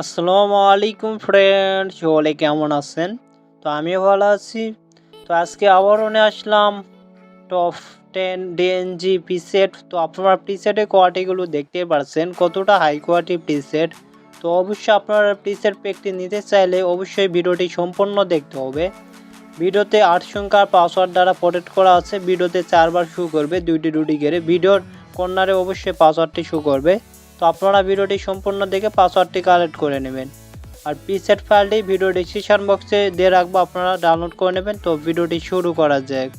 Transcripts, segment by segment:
আসসালামু আলাইকুম ফ্রেন্ড সকলে কেমন আছেন? তো আমিও ভালো আছি। তো আজকে আবারও নিয়ে আসলাম টপ টেন ডিএনজি পিসেট তো আপনারা পিসেটের কোয়ালিটিগুলো দেখতে পারছেন, কতটা হাই কোয়ালিটি পিসেট তো অবশ্যই আপনারা পিসেট প্যাকটি নিতে চাইলে অবশ্যই ভিডিওটি সম্পূর্ণ দেখতে হবে। ভিডিওতে আট সংখ্যার পাসওয়ার্ড দ্বারা প্রোটেক্ট করা আছে। ভিডিওতে চারবার শু করবে, দুইটি দুটি গেড়ে ভিডিওর কর্নারে অবশ্যই পাসওয়ার্ডটি শু করবে। তো আপনারা ভিডিওটি সম্পূর্ণ দেখে পাসওয়ার্ডটি কালেক্ট করে নেবেন। আর পিসেট ফাইলটি ভিডিও ডিসক্রিপশন বক্সে দিয়ে রাখব, আপনারা ডাউনলোড করে নেবেন। তো ভিডিওটি শুরু করা যাক।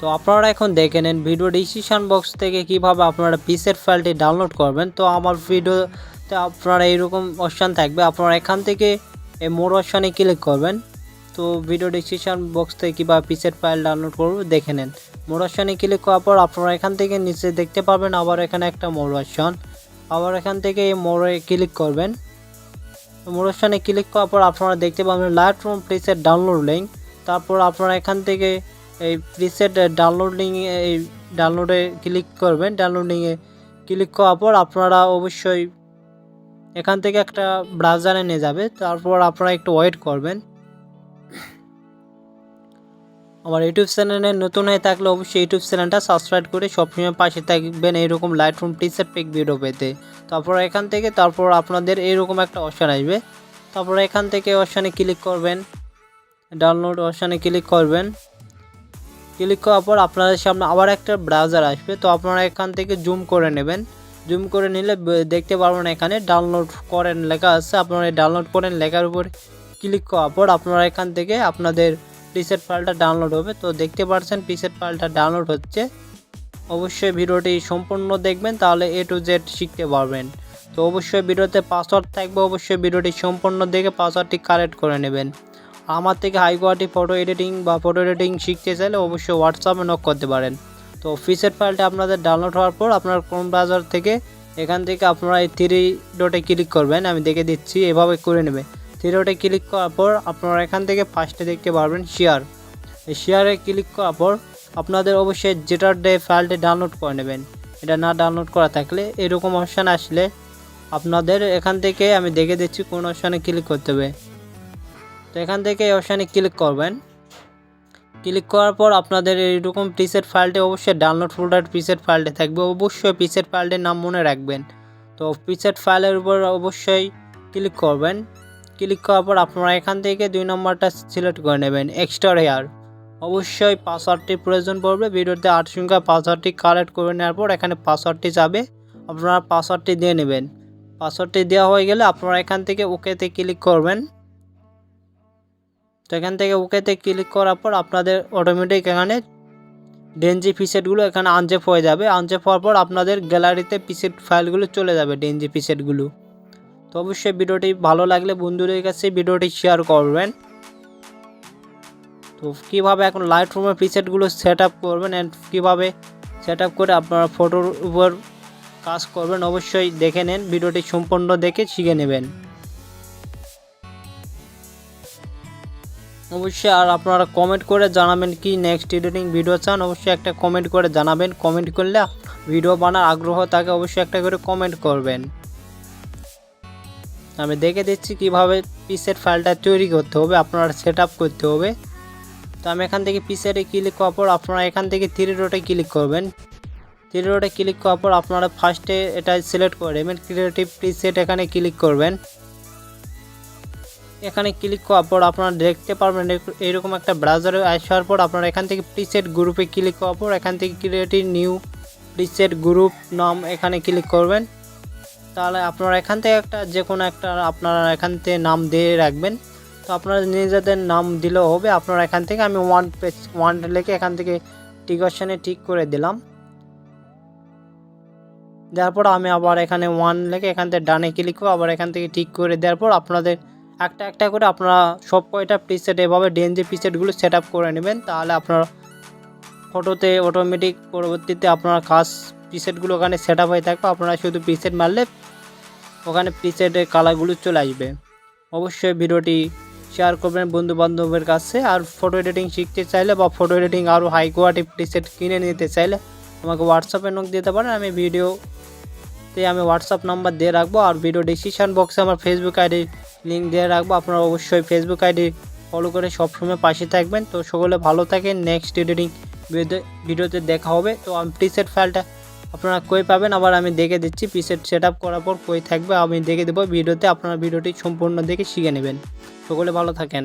তো আপনারা এখন দেখে নেন ভিডিও ডিসক্রিপশন বক্স থেকে কীভাবে আপনারা পিসেট ফাইলটি ডাউনলোড করবেন। তো আমার ভিডিওতে আপনারা এইরকম অপশান থাকবে। আপনারা এখান থেকে এই মোর অপশানে ক্লিক করবেন। তো ভিডিও ডিসক্রিপশন বক্স থেকে কীভাবে পিসেট ফাইল ডাউনলোড করব দেখে নেন। অপশানে ক্লিক করার পর আপনারা এখান থেকে নিচে দেখতে পাবেন আবার এখানে একটা মোর অপশন আবার এখান থেকে এই মোড়ে ক্লিক করবেন। মোর অপশানে ক্লিক করার পর আপনারা দেখতে পাবেন Lightroom preset download link তারপর আপনারা এখান থেকে এই প্রিসেট ডাউনলোডিং এই ডাউনলোডে ক্লিক করবেন। ডাউনলোডিংয়ে ক্লিক করার পর আপনারা অবশ্যই এখান থেকে একটা ব্রাউজারে নিয়ে যাবে। তারপর আপনারা একটু ওয়েট করবেন। আমার ইউটিউব চ্যানেলে নতুন হয়ে থাকলে অবশ্যই ইউটিউব চ্যানেলটা সাবস্ক্রাইব করে সবসময় পাশে থাকবেন এইরকম Lightroom preset pic video পেতে। তারপর এখান থেকে তারপর আপনাদের এইরকম একটা অপশান আসবে। তারপর এখান থেকে অপশানে ক্লিক করবেন। ডাউনলোড অপশানে ক্লিক করবেন। ক্লিক করার পর আপনাদের সামনে আবার একটা ব্রাউজার আসবে। তো আপনারা এখান থেকে জুম করে নেবেন। জুম করে নিলে দেখতে পারবেন এখানে ডাউনলোড করেন লেখা আছে। আপনারা ডাউনলোড করেন লেখার উপর ক্লিক করার পর আপনারা এখান থেকে আপনাদের প্রিসেট ফাইলটা ডাউনলোড হবে। তো দেখতে পাচ্ছেন প্রিসেট ফাইলটা ডাউনলোড হচ্ছে। অবশ্যই ভিডিওটি সম্পূর্ণ দেখবেন, তাহলে এ টু জেড শিখতে পারবেন। তো অবশ্যই ভিডিওতে পাসওয়ার্ড থাকবে, অবশ্যই ভিডিওটি সম্পূর্ণ দেখে পাসওয়ার্ডটি কারেক্ট করে নেবেন। আমার থেকে হাই কোয়ালিটি ফটো এডিটিং বা ফটো এডিটিং শিখতে চাইলে অবশ্যই হোয়াটসঅ্যাপে নক করতে পারেন। তো ফিসেট ফাইলটা আপনাদের ডাউনলোড হওয়ার পর আপনার ক্রোম ব্রাউজার থেকে এখান থেকে আপনারা এই থ্রি ডটে ক্লিক করবেন। আমি দেখে দিচ্ছি, এভাবে করে নেবে। থ্রি ডটে ক্লিক করার পর আপনারা এখান থেকে ফার্স্টে দেখতে পারবেন শেয়ার এই শেয়ারে ক্লিক করার পর আপনাদের অবশ্যই যেটার ডে ফাইলটি ডাউনলোড করে নেবেন, এটা না ডাউনলোড করা থাকলে এরকম অপশান আসলে আপনাদের এখান থেকে আমি দেখে দিচ্ছি কোন অপশানে ক্লিক করতে হবে। তো এখান থেকে এই অপশানে ক্লিক করবেন। ক্লিক করার পর আপনাদের এইরকম প্রিসেট ফাইলটি অবশ্যই ডাউনলোড ফোল্ডার প্রিসেট ফাইলটি থাকবে। অবশ্যই প্রিসেট ফাইলটির নাম মনে রাখবেন। তো প্রিসেট ফাইলের উপর অবশ্যই ক্লিক করবেন। ক্লিক করার পর আপনারা এখান থেকে দুই নম্বরটা সিলেক্ট করে নেবেন এক্সট্রা হেয়ার অবশ্যই পাসওয়ার্ডটি প্রয়োজন পড়বে, ভিডিওতে আট সংখ্যা পাসওয়ার্ডটি কালেক্ট করে নেওয়ার পর এখানে পাসওয়ার্ডটি যাবে, আপনারা পাসওয়ার্ডটি দিয়ে নেবেন। পাসওয়ার্ডটি দেওয়া হয়ে গেলে আপনারা এখান থেকে ওকেতে ক্লিক করবেন। তো এখান থেকে ওকেতে ক্লিক করার পর আপনাদের অটোমেটিক এখানে ডেনজি পিসেটগুলো এখানে আনজেপ হয়ে যাবে। আনজেপ হওয়ার পর আপনাদের গ্যালারিতে পিসেট ফাইলগুলো চলে যাবে ডেনজি পিসেটগুলো অবশ্যই ভিডিওটি ভালো লাগলে বন্ধুদের কাছে ভিডিওটি শেয়ার করবেন। তো কীভাবে এখন লাইট রুমের প্রিসেটগুলো সেট আপ করবেন অ্যান্ড কীভাবে সেট আপ করে আপনারা ফটোর উপর কাজ করবেন অবশ্যই দেখে নেন, ভিডিওটি সম্পূর্ণ দেখে শিখে নেবেন। অবশ্যই আর আপনারা কমেন্ট করে জানাবেন কি নেক্সট এডিটিং ভিডিও চান, অবশ্যই একটা কমেন্ট করে জানাবেন। কমেন্ট করলে ভিডিও বানার আগ্রহ থাকে, অবশ্যই একটা করে কমেন্ট করবেন। আমি দেখে দিচ্ছি কীভাবে পিসের ফাইলটা তৈরি করতে হবে, আপনারা সেট করতে হবে। তো আমি এখান থেকে পিসেটে ক্লিক করার পর আপনারা এখান থেকে থ্রি রোডে ক্লিক করবেন। থ্রি রোডে ক্লিক করার পর আপনারা ফার্স্টে এটা সিলেক্ট করে নেবেন ক্রিয়েটিভ প্রিসেট এখানে ক্লিক করবেন। এখানে ক্লিক করার পর আপনারা দেখতে পারবেন এরক- এরকম একটা ব্রাউজারে আসার পর আপনারা এখান থেকে প্রিসেট গ্রুপে ক্লিক করার পর এখান থেকে ক্রিয়েটিভ নিউ প্রিসেট গ্রুপ নাম এখানে ক্লিক করবেন। তাহলে আপনারা এখান থেকে একটা যে কোনো একটা আপনারা এখান থেকে নাম দিয়ে রাখবেন। তো আপনারা নিজেদের নাম দিলেও হবে। আপনারা এখান থেকে আমি ওয়ান পেজ ওয়ান লিখে এখান থেকে টিক অপশানে ঠিক করে দিলাম। দেওয়ার পর আমি আবার এখানে ওয়ান লিখে এখান থেকে ডানে ক্লিক করে আবার এখান থেকে ঠিক করে দেওয়ার পর আপনাদের একটা একটা করে আপনারা সব কয়টা প্রিসেট এভাবে ডিএনজি প্রিসেটগুলো সেট আপ করে নেবেন। তাহলে আপনারা ফটোতে অটোমেটিক পরবর্তীতে আপনার কাজ প্রিসেটগুলো ওখানে সেট আপ হয়ে থাকবে। আপনারা শুধু প্রিসেট মারলে ওখানে প্রিসেটের কালারগুলো চলে আসবে। অবশ্যই ভিডিওটি শেয়ার করবেন বন্ধু বান্ধবের কাছে। আর ফটো এডিটিং শিখতে চাইলে বা ফটো এডিটিং আরও হাই কোয়ালিটি প্রিসেট কিনে নিতে চাইলে আমাকে হোয়াটসঅ্যাপে নোক দিতে পারেন। আমি ভিডিওতে আমি হোয়াটসঅ্যাপ নাম্বার দিয়ে রাখব। আর ভিডিও ডিসক্রিপশন বক্সে আমার ফেসবুক আইডি লিঙ্ক দিয়ে রাখব। আপনারা অবশ্যই ফেসবুক আইডি ফলো করে সবসময় পাশে থাকবেন। তো সকলে ভালো থাকেন। নেক্সট এডিটিং ভিডিওতে দেখা হবে। তো আমি প্রিসেট ফাইলটা আপনারা কই পাবেন? আবার আমি দেখে দিচ্ছি পিসের সেট করার পর কই থাকবে, আমি দেখে দেবো, ভিডিওতে আপনারা ভিডিওটি সম্পূর্ণ দেখে শিখে নেবেন। সকলে ভালো থাকেন।